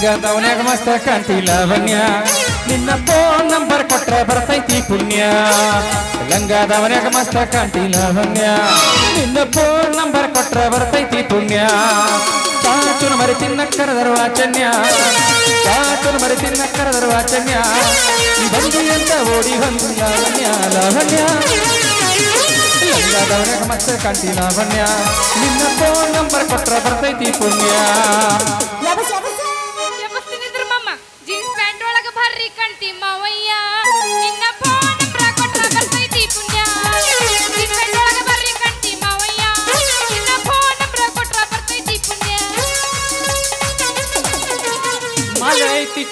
ಲಂಗದವನ್ಯಾಗ ಮಸ್ತ ಕಾಣ್ತಿಲ್ಲ ಬನ್ಯ ನಿನ್ನ ಫೋನ್ ನಂಬರ್ ಕೊಟ್ಟರೆ ಬರ್ತೈತಿ ಪುಣ್ಯ. ಲಂಗದವನ್ಯಾಗ ಮಸ್ತ ಕಾಣ್ತಿಲ್ಲ ಬನ್ಯ ನಿನ್ನ ಫೋನ್ ನಂಬರ್ ಕೊಟ್ಟರೆ ಬರ್ತೈತಿ ಪುಣ್ಯ. ಕಾಚುನ ಮರಿ ತಿನ್ನ ಕರೆದರು ವಾಚನ್ಯ ಕಾಚುನ ಮರಿ ತಿನ್ನ ಕರೆದರು ವಾಚನ್ಯ ಬಂದಿ ಅಂತ ಓಡಿ ಬಂದು ಲಾವಣ್ಯ ಲಾವಣ್ಯ. ಲಂಗದವನ್ಯಾಗ ಮಸ್ತ ಕಾಂತಿ ಲಾವಣ್ಯ. ನಿನ್ನ ಫೋನ್ ನಂಬರ್ ಕೊಟ್ಟರೆ ಬರ್ತೈತಿ ಪುಣ್ಯ.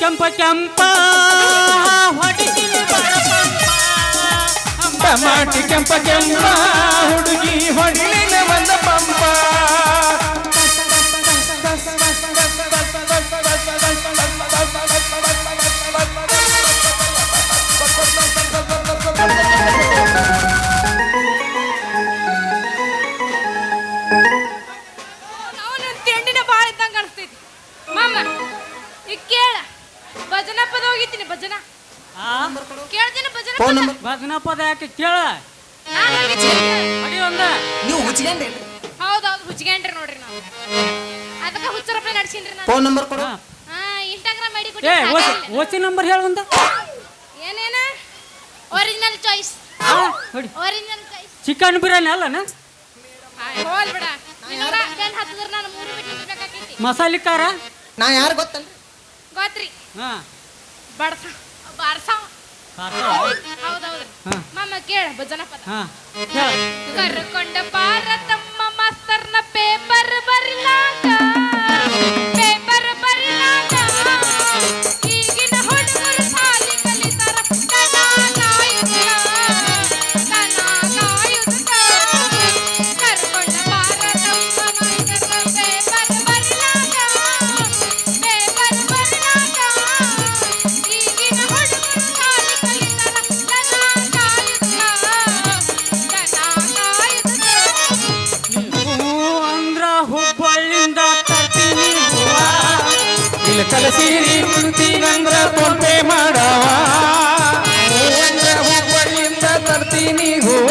ಕೆಂಪ ಕೆಂಪ. ಟಮಾಟಿ ಕೆಂಪ ಕೆಂಪ ಹುಡುಗಿ ಹೊಡಿಲಿನ ಬಂದ ಪಂಪ ಕೇಳ ಪದ ಹೋಗಿದ್ದೀನಿ ಭಜನ. ಆ, ಕೇಳ್ತೀನಿ ಭಜನ ಫೋನ್ ಪದ ನಂಬರ್ ಭಜನಾ ಪದ ಯಾಕೆ ಕೇಳ? ನಾನು ಹೋಗಿದ್ದೀನಿ. ಅಡಿ ಒಂದ. ನೀವು ಹೌದೌದು ಹುಚ್ಚಿಗೆಂಡ್ರಿ ನೋಡ್ರಿ ನಾವು. ಅದಕ್ಕೆ ಹುಚ್ಚರಪ್ಪ ನಡ್ಸೀನ್ರಿ ನಾನು. ಫೋನ್ ನಂಬರ್ ಕೊಡು. ಹಾ. ಇನ್ಸ್ಟಾಗ್ರಾಮ್ ಐಡಿ ಏ ಓಸಿ ಓಸಿ ನಂಬರ್ ಹೇಳ ಒಂದ. ಏನೇನ? ಒರಿಜಿನಲ್ ಚಾಯ್ಸ್ ಆ, ಹೊಡಿ ಒರಿಜಿನಲ್ ಚಾಯ್ಸ್ ಚಿಕನ್ ಬಿರಿಯಾನಿ ಅಲ್ಲನ ಹೋಲ್ ಬಿಡ. ಹತ್ತದ್ರ ನಾನು ಮೂರು ಬಿಟ್ಟು ನಿಂತ್ಬೇಕಾಕೈತಿ ಮಸಾಲೆ ಖಾರ? ನಾ ಯಾರು ಗೊತ್ತಲ್ರಿ? ಗೊತ್ತ್ರಿ ಹಾ. ಬಡ್ಸ ಬಾರ್ಸ ಖಾರ. ಹೌದೌದ್ರಿ ಹಾ. ಮಾಮ ಕೇಳ ಭಜನ ಪದ. ಕರ್ಕೊಂಡ ಬಾರ ಕಲಸೀರಿ ಕುಂತೀನಂದ್ರ ಫೋನ್ ಪೇ ಮಾಡವ. ಹುಬ್ಬಳ್ಳಿಯಿಂದ ತರ್ತೀನಿ ಹೂವ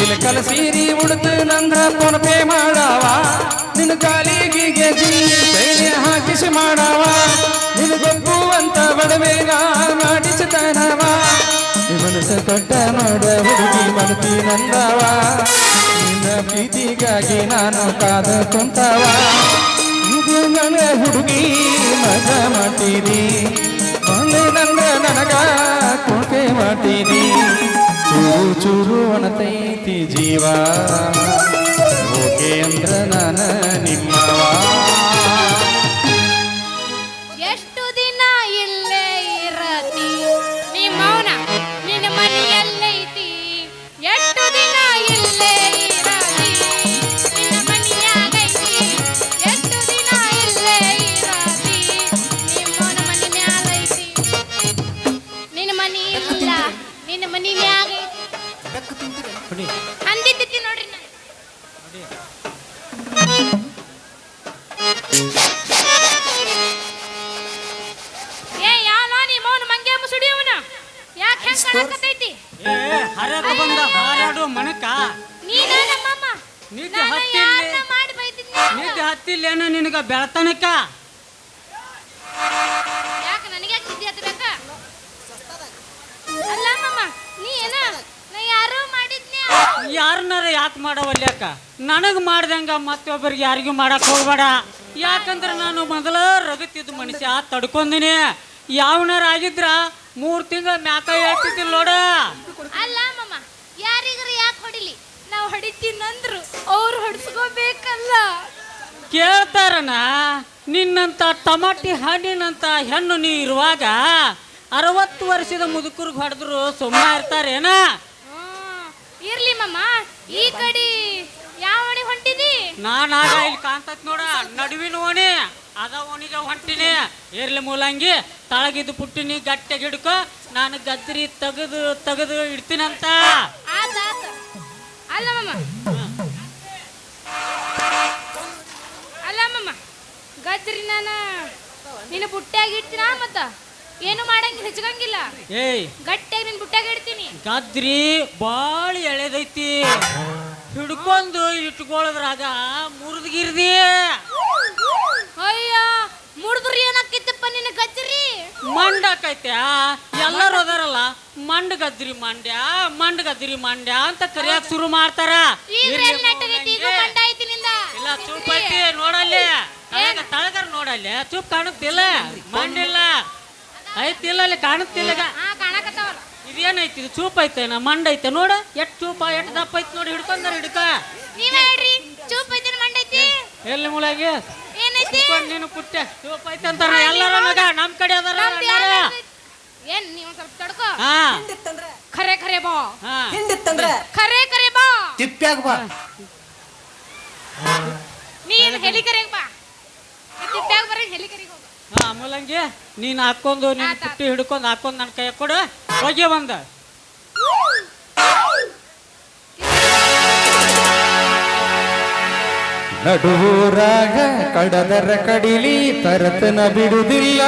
ಇಲ್ಲಿ ಕಲಸೀರಿ ಉಡ್ತೀನಂದ್ರ ಫೋನ್ ಪೇ ಮಾಡವ. ನಿನ್ನ ಕಾಲಿಗೆ ಬೇಳೆ ಹಾಕಿಸಿ ಮಾಡವ. ನಿನ್ನ ಗೊಬ್ಬುವಂತ ಬಡವೇಗ ಮಾಡಿಸುತ್ತಾನವ ಮನಸ್ಸ ಕೊಟ್ಟ ನೋಡ ಹುಡುಗಿ ಮಾಡ್ತೀನಂದವ ನಿನ್ನ ಪ್ರೀತಿಗಾಗಿ ನಾನು ಕಾದ ಕುಂತವ. ನನ್ನ ಹುಡುಗಿ ಮಜ ಮಾಡ್ತೀರಿ ಮನೆ ನನ್ನ ನನಗ ಕುಣಿಕೆ ಮಾಡ್ತೀರಿ ಚೂರು ಚೂರು ಅಣತೈತಿ ಜೀವ. ಅಂದ್ರ ನಿಮ್ಮವ ಇಲ್ಲ ನಿನ್ನ ಮನೆ ಮ್ಯಾಗೈತಿ ಹೊಡಿ. ಅಂದಿದ್ದಿ ನೋಡ್ರಿ ನಾನು. ಏ ಯಾವ ನೀ ಮೌನ ಮಂಗೆ ಮುಸುಡಿಯವನ ಯಾಕೆ ಹೆಂಗ್ ಕಾಣಕತ್ತೈತಿ? ಏ ಹರದ ಬಂದ ಹಾರಾಡು ಮನಕ. ನೀನ ನಮ್ಮಮ್ಮ? ನಿದ್ದೆ ನಾನು ಹತ್ತಿಲ್ಲ ನಿದ್ದೆ ಹತ್ತಿಲ್ಲೇನು ನಿನಗ ಬೆಳತನಕ? ಮಾಡವಲ್ಯಾಕ? ನನಗೆ ಮಾಡ್ದಂಗ ಮತ್ತೊಬ್ಬರಿಗೆ ಯಾರಿಗೂ ಮಾಡಕ್ ಹೋಗ್ಬೇಡ. ಯಾಕಂದ್ರೆ ನಾನು ಮೊದಲ ರಗತಿದ್ದು ಮನುಷ್ಯ ತಡ್ಕೊಂಡಿನಿ ಯಾವನಾರ ಆಗಿದ್ರ ಮೂರ್ ತಿಂಗಳ ಮ್ಯಾಕ ಹೇಳ್ತಿದ್ದಿಲ್ಲ ನೋಡ. ಅಲ್ಲ ಯಾರಿಗಾರ ಯಾಕೆ ಹೊಡಿಲಿ? ನಾವು ಹೊಡಿತೀನಂದ್ರು ಅವ್ರು ಹೊಡ್ಸ್ಕೋಬೇಕಲ್ಲ. ಕೇಳ್ತಾರನ ನಿನ್ನಂತ ಟಮಾಟಿ ಹಣ್ಣಿನಂತ ಹೆಣ್ಣು ನೀ ಇರುವಾಗ ಅರವತ್ತು ವರ್ಷದ ಮುದುಕರಿಗೆ ಹೊಡೆದ್ರು ಸುಮ್ಮನೆ ಇರ್ತಾರೇನ. ಇರ್ಲಿ ಮಮ್ಮ ಈ ಕಡೆ ಯಾವ ಓಣಿ ಹೊಂಟಿದಿ? ನಾನಾಗ ಇಲ್ಲಿ ಕಾಣ್ತತ್ ನೋಡ ನಡುವಿನ ಓಣಿ ಅದ ಓಣಿಗೆ ಹೊಂಟಿನಿ. ಇರ್ಲಿ ಮೂಲಂಗಿ ತಳಗಿದ್ದು ಪುಟ್ಟಿನಿ ಗಟ್ಟಿಗೆ ಹಿಡ್ಕೊ ನಾನು ಗದ್ರಿ ತೆಗೆದು ತೆಗೆದು ಇಡ್ತೀನಂತ. ಆತ ಆತ. ಅಲ್ಲ ಮಮ್ಮ ಅಲ್ಲ ಮಮ್ಮ ಗದ್ರಿ ನಾನು ನಿನ್ನ ಬುಟ್ಟ್ಯಾಗ ಇಡ್ತೀನ ಮತ್ತ? ಏನು ಮಾಡಂಗ ಹೆಚ್ಚಗಂಗಿಲ್ಲ ಏಯ್. ಗಟ್ಟಿಯಾಗಿ ನಿನ್ ಬುಟ್ಟಾಗ ಇಡ್ತೀನಿ. ಗದ್ರಿ ಬಾಳ ಎಳೆದೈತಿ. ಹಿಡ್ಕೊಂಡು ಇಟ್ಕೊಳ್ಳೋದ್ರಾಗ ಮುರಿದ್ಗಿರ್ದಿ ಅಯ್ಯ ಮುಡ್ದ್ರಿ ಏನಾಕಿತ್ತಪ್ಪ ನಿನ್ನ ಗಜ್ರಿ? ಮಂಡ ಆಕೈತೆ ಎಲ್ಲರೂ ಅದಾರಲ್ಲ ಮಂಡ ಗದ್ರಿ ಮಂಡ್ಯ ಮಂಡ ಗದ್ರಿ ಮಂಡ್ಯ ಅಂತ ಕರಿಯಾಕ ಶುರು ಮಾಡ್ತಾರ. ಇರ್ಲಿ ಇಲ್ಲ ಚೂಪ್ ಐತಿ ನೋಡಲ್ಲಿ. ತಳಗ ತಳಗರ್ ನೋಡಲ್ಲಿ. ಚೂಪ್ ಕಾಣುತ್ತಿಲ್ಲ. ಮಂಡಿಲ್ಲ. ಐತಿಲ್ಲ ಅಲ್ಲಿ ಕಾಣುತ್ತಿಲ್ಲ ಈಗ. ಹಾ ಕಾಣಕತ್ತಾವಲ್ಲ. ಇದೇನೈತಿ? ಇದು ಚೂಪ್ ಐತೆ ಮಂಡ ಐತೆ ನೋಡ. ಎಷ್ಟ್ ಚೂಪ ಎಷ್ಟ್ ದಪ್ಪ ಐತಿ ನೋಡಿ ಹಿಡ್ಕೊಂಡಾರ ಹಿಡ್ಕ. ನೀವ್ ಹೇಳ್ರಿ ಚೂಪ್ ಐತಿ ಮಂಡ ಐತಿ? ಎಲ್ಲಿ ಮುಳಗೆ? ಏನೈತಿ? ಹಿಡ್ಕೊಂಡ್ ನೀನು ಪುಟ್ಟೆ ಚೂಪ್ ಐತೆ ಅಂತಾರ ಎಲ್ಲಾರ ಮಗ ನಮ್ ಕಡೆ ಅದಾರ ನಮ್ದ್ ಅಣ್ಣಾರ. ಯಾವ್ದ್ ಐತಿ? ಏನ್ ನೀವ್ ಒಂದ್ ಸ್ವಲ್ಪ ತಡ್ಕೋ. ಹಾ. ಹಿಂಡಿತ್ತಂದ್ರ? ಖರೆ ಖರೆ ಬಾ. ಹಾ. ಹಿಂಡಿತ್ತಂದ್ರ? ಖರೆ ಖರೆ ಬಾ. ತಿಪ್ಪ್ಯಾಗ ಬಾ. ನೀನ್ ಹೆಲಿಕರೆಗ್ ಬಾ. ತಿಪ್ಪ್ಯಾಗ ಬರೀ ಹೆಲಿಕರಿಗೆ ಹೋಗು. ಹಾ ಮೂಲಂಗಿ ನೀನ್ ಹಾಕೊಂಡು ನೀನ್. ಪುಟ್ಟಿ ಹಿಡ್ಕೊಂಡು ಹಾಕೊಂಡು ನನ್ನ ಕೈ ಕೊಡು ಹೋಗಿ ಬಂದ ನಡುವೂರಾಗ ಕಡದರ ಕಡಿಲಿ ತರತನ ಬಿಡುದಿಲ್ಲ